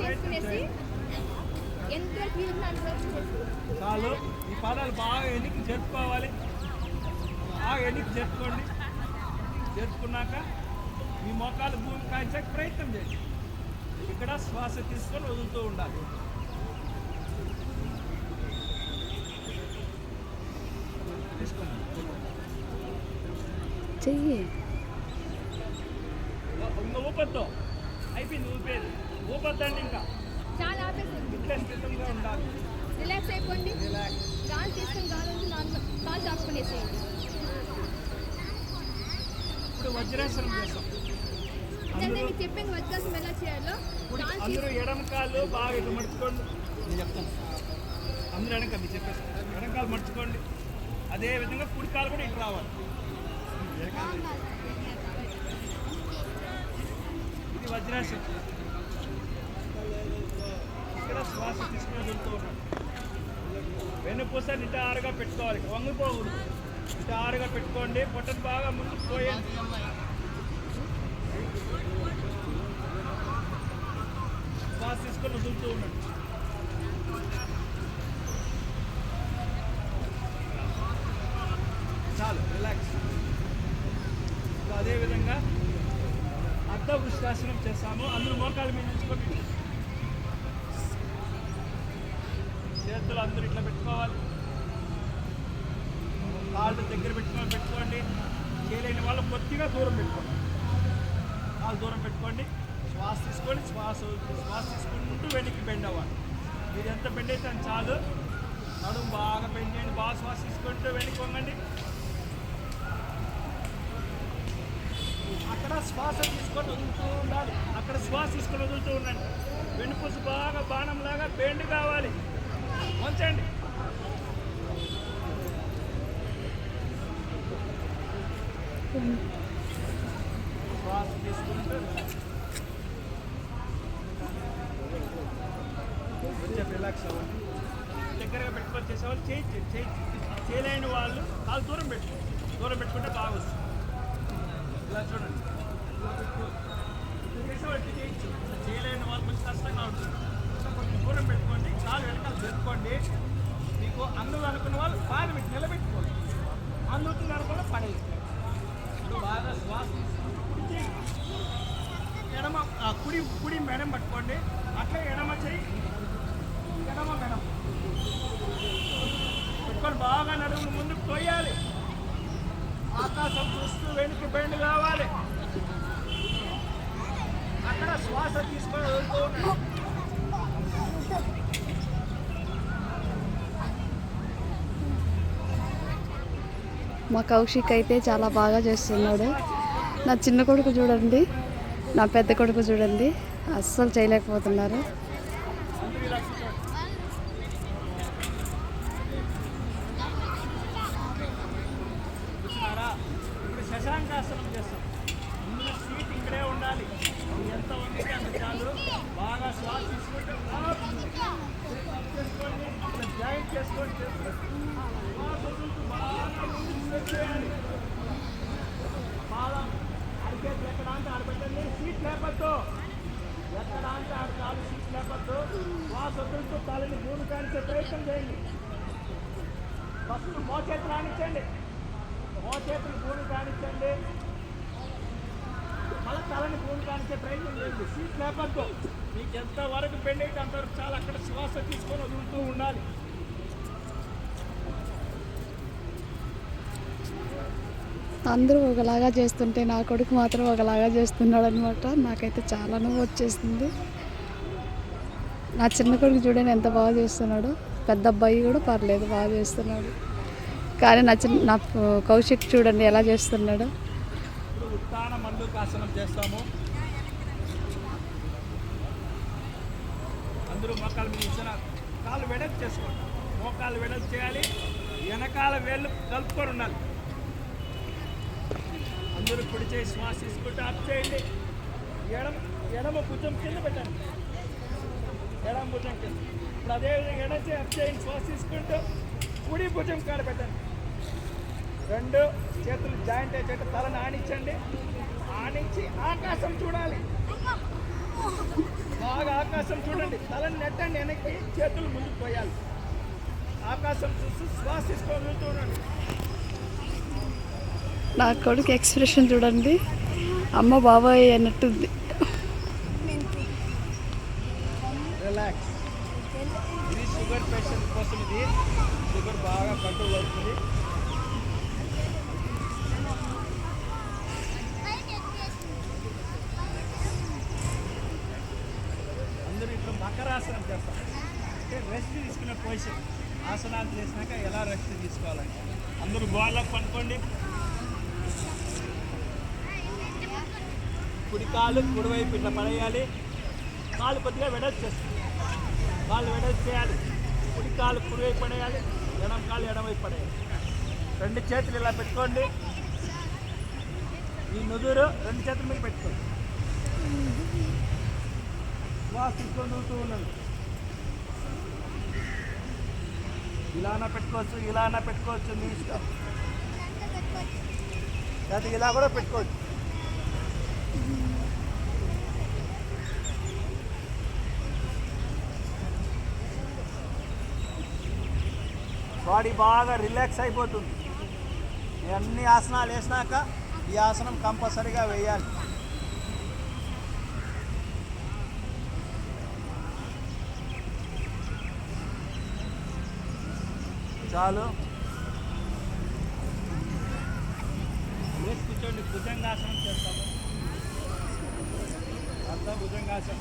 చేసుకునేసి ఎంత. చాలు. ఈ పాదాలు బాగా ఎన్నికి జరుపుకోవాలి. బాగా ఎన్నికి జరుపుకోండి. జరుపుకున్నాక మీ మోకాలు భూమి కాయించక ప్రయత్నం చేయండి. ఇక్కడ శ్వాస తీసుకొని వదులుతూ ఉండాలి. చెయ్యి. ఇంకా ఊపద్దు అయిపోయింది ఊపేది. ఊపద్దండి ఇంకా. చాలా ఆపేసి ఇట్లా స్థితంగా ఉండాలి. రిలాక్స్ అయిపోండి. గాలి తీసుకొని గాలి వచ్చి నార్మల్ కాలు ఇప్పుడు వజ్రాసనం చేస్తాం. అంటే మీకు చెప్పాను వజ్రాసం ఎలా చేయాలో అందరూ ఎడమ బాగా ఇట్లా మడుచుకోండి. నేను చెప్తాను. అందరూ వెనక మీరు చెప్పేస్తాను ఎడమ కాలు మడుచుకోండి. అదే విధంగా కుడి కాలు కూడా ఇటు రావాలి. ఇది వజ్రాసనం ఇక్కడ తీసుకుని వదులుతూ ఉన్నాడు వెన్నుపూస నిటారుగా పెట్టుకోవాలి. వంగిపోకూడదు. నిటారుగా పెట్టుకోండి. పొట్టను బాగా ముందుకు పోయేది శ్వాస తీసుకొని వదులుతూ ఉన్నాడు చాలు రిలాక్స్ అదేవిధంగా అర్ధ వృష్టాసనం చేస్తాము. అందరూ మోకాలు మీద ఉంచుకొని చేతులు అందరూ ఇట్లా పెట్టుకోవాలి. కాళ్ళు దగ్గర పెట్టుకొని పెట్టుకోండి. చేయలేని వాళ్ళు కొద్దిగా దూరం పెట్టుకోండి. కాళ్ళు దూరం పెట్టుకోండి. శ్వాస తీసుకోండి. శ్వాస శ్వాస తీసుకుంటూ వెనక్కి బెండ్ అవ్వాలి. మీరు ఎంత బెండ్ అయితే అని చాలు. నడుము బాగా బెండ్ చేయండి. బాగా శ్వాస తీసుకుంటూ వెనక్కి వంగండి. అక్కడ శ్వాస తీసుకొని వదులుతూ ఉండాలి. అక్కడ శ్వాస తీసుకొని వదులుతూ ఉండండి. వెనుపూసు బాగా బాణంలాగా బెండ్ కావాలి. వంచండి శ్వాస తీసుకుంటూ కొంచెం రిలాక్స్ అవ్వండి దగ్గరగా పెట్టుకొని చేసేవాళ్ళు చేయి చేయి చేయలేని వాళ్ళు కాలు దూరం పెట్టు. దూరం పెట్టుకుంటే బాగా వస్తుంది ఇలా చూడండి. ఇలా పెట్టుకో. చేసేవాళ్ళు చేయొచ్చు చేయలేని వాళ్ళు కొంచెం కష్టంగా ఉంటుంది. దూరం పెట్టుకోండి కాలు వెనకాల జరుపుకోండి. మీకు అందులో అనుకున్న వాళ్ళు బాగా పెట్టి నిలబెట్టుకోండి. అందుతుంది కూడా పడేది ఇప్పుడు బాగా శ్వాస ఎడమ ఆ, కుడి కుడి మెడం పట్టుకోండి. అట్లా ఎడమ చేయి ఎడమ మెడం పెట్టుకొని బాగా నడుము ముందుకు పోయాలి ఆకాశం చూస్తూ వెనుక బెండ్ కావాలి. అక్కడ శ్వాస తీసుకొని వెళ్తూ ఉన్నాడు మా కౌశిక్ అయితే చాలా బాగా చేస్తున్నాడు. నా చిన్న కొడుకు చూడండి నా పెద్ద కొడుకు చూడండి అస్సలు చేయలేకపోతున్నారు. అందరూ తలని భూమి కానిచ్చే ప్రయత్నం చేయండి ఫస్ట్ మోచేతులు రాణించండి మోచేతులు భూమి కానిచ్చండి మళ్ళీ తలని భూమి కానిచ్చే ప్రయత్నం చేయండి సీట్ లేపద్దు మీకు ఎంత వరకు అయితే అంతవరకు చాలా అక్కడ శ్వాస తీసుకొని వదులుతూ ఉండాలి. అందరూ ఒకలాగా చేస్తుంటే నా కొడుకు మాత్రం ఒకలాగా చేస్తున్నాడు అనమాట నాకైతే చాలా నవ్వు వచ్చేసింది. నా చిన్న కొడుకు చూడండి ఎంత బాగా చేస్తున్నాడు. పెద్ద అబ్బాయి కూడా పర్లేదు బాగా చేస్తున్నాడు. కానీ నా చిన్న నా కౌశిక్ చూడండి ఎలా చేస్తున్నాడు. చేస్తాము అందరూ మీద ఇచ్చిన వెడల్పు చేసుకోండి. మోకాలు వెడల్పు చేయాలి. వెనకాల వేళ్ళు కలుపుకొని ఉండాలి. అందరూ కుడి చేసి శ్వాస తీసుకుంటూ అప్ చేయండి. ఎడమ ఎడమ భుజం కింద పెట్టండి. ఎడమ భుజం కింద. ఇప్పుడు అదేవిధంగా ఎడ చేయి అప్ చేయండి శ్వాస తీసుకుంటూ కుడి భుజం కాడ పెట్టండి. రెండు చేతులు జాయింట్ అయ్యేట తలని ఆనించండి ఆనించి ఆకాశం చూడాలి. బాగా ఆకాశం చూడండి. తలని నెట్టండి వెనక్కి చేతులు ముందుకు పోయాలి. ఆకాశం చూస్తూ శ్వాసిస్తూ చూడండి నా కొడుకు ఎక్స్ప్రెషన్ చూడండి. అమ్మ బాబాయ్ అన్నట్టుంది రిలాక్స్ షుగర్ కోసం షుగర్ బాగా అందరూ ఇప్పుడు మకరాసనం చేస్తాం అంటే రెస్ట్ తీసుకునే పొజిషన్ ఆసనాలు చేసినాక ఎలా రెస్ట్ తీసుకోవాలని అందరూ గోళ్ళకు పనుకోండి కుడి కాలు కుడివైపు ఇట్లా పడేయాలి. కాలు కొద్దిగా వెడల్పు చేస్తుంది కాలు వెడల్పు చేయాలి. కుడికాలు కుడివైపు పడేయాలి. ఎడం కాలు ఎడవైపు పడేయాలి. రెండు చేతులు ఇలా పెట్టుకోండి. ఈ నుదురు రెండు చేతుల మీద పెట్టుకోండి. శ్వాస తీసుకొని ఊరుతూ ఇలానా పెట్టుకోవచ్చు ఇలానా పెట్టుకోవచ్చు మీ ఇష్టం. అది ఇలా కూడా పెట్టుకోవచ్చు. బాడీ బాగా రిలాక్స్ అయిపోతుంది. అన్ని ఆసనాలు వేసినాక ఈ ఆసనం కంపల్సరీగా వేయాలి. చాలు. వేసి కూర్చోండి భుజంగాసనం చేస్తాము. భుజంగాసనం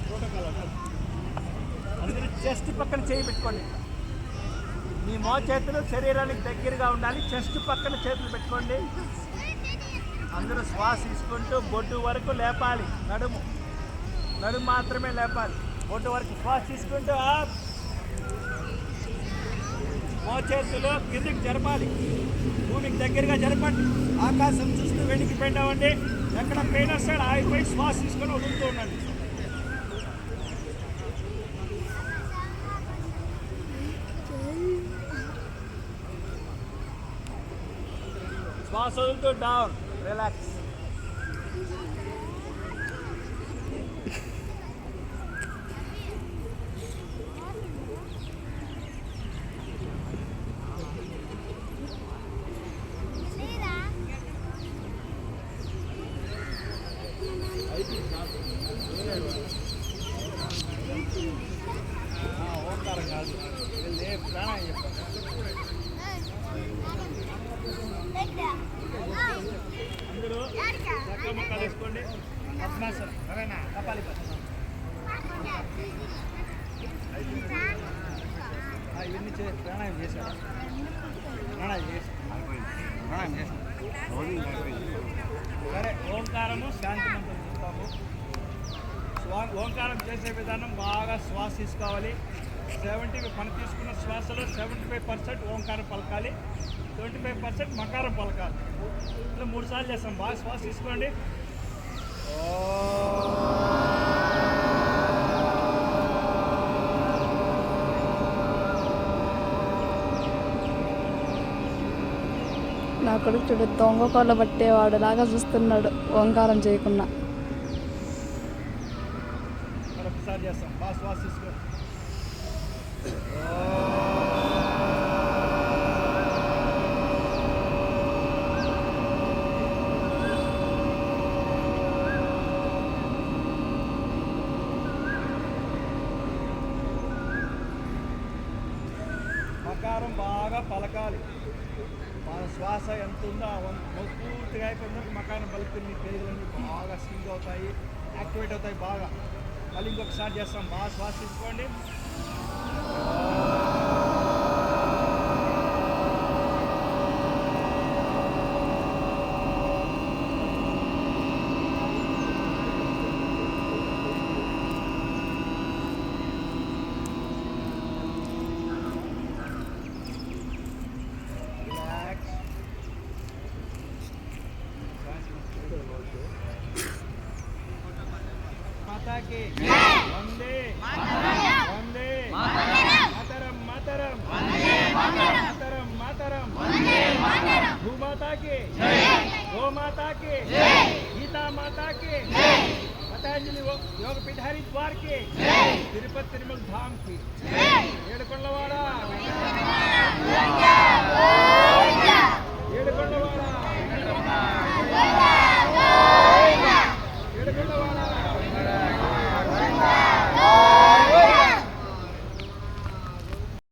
ప్రోటోకాల్ అందరూ చెస్ట్ పక్కన చేయి పెట్టుకోండి. మీ మో చేతులు శరీరానికి దగ్గరగా ఉండాలి. చెస్ట్ పక్కన చేతులు పెట్టుకోండి. అందరూ శ్వాస తీసుకుంటూ బొడ్డు వరకు లేపాలి. నడుము. నడుము మాత్రమే లేపాలి. బొడ్డు వరకు శ్వాస తీసుకుంటూ మోచేతులు మో కిందికి జరపాలి. భూమికి దగ్గరగా జరపండి. ఆకాశం చూస్తూ వెనక్కి పెట్టామండి ఎక్కడ పెయిన్ వస్తాడు ఆగిపోయి శ్వాస తీసుకొని వదులుతూ ఉండండి. శ్వాస వదులుతూ డౌన్ రిలాక్స్ ప్రాణాయం చేశారా ప్రాణాయం చేసి ప్రాణాయం చేసి సరే ఓంకారము శాంతి మంత్రం చెప్తాము. స్వా ఓంకారం చేసే విధానం బాగా శ్వాస తీసుకోవాలి. సెవెంటీ మనం తీసుకున్న శ్వాసలో సెవెంటీ ఫైవ్ పర్సెంట్ ఓంకారం పలకాలి. ట్వంటీ ఫైవ్ పర్సెంట్ మకారం పలకాలి. ఇట్లా మూడు సార్లు చేస్తాం. బాగా శ్వాస తీసుకోండి. నా కొడుకు చూడు దొంగ కోళ్ళ పట్టేవాడు లాగా చూస్తున్నాడు ఓంకారం చేయకుండా. బాగా పలకాలి. వాళ్ళ శ్వాస ఎంత ఉందో పూర్తిగా అయిపోయినందుకు మకాన పలుకుని మీ పేగులన్నీ బాగా స్వింగ్ అవుతాయి యాక్టివేట్ అవుతాయి బాగా. మళ్ళీ ఇంకొకసారి చేస్తాం. బాగా శ్వాస తీసుకోండి. ದೇಶಕ್ಕೆ ಒಂದೇ ಒಂದೇ ಮಾತರಂ. ಮಾತರಂ ಮಾತರಂ ಮಾತರಂ ಭೂಮಾತಾಕೆ ಗೋಮಾತಾಕೆ ಗೀತಾ ಮಾತಾಕೆ ಪತಂಜಲಿ ಯೋಗ ಪಿಠಾರಿ ದ್ವಾರ ಕೆ ತಿರುಪತಿ ತಿರುಮಲ ಧಾಮ್ ಕೆ ಹೇಳ್ಕೊಳ್ಳವಾಡ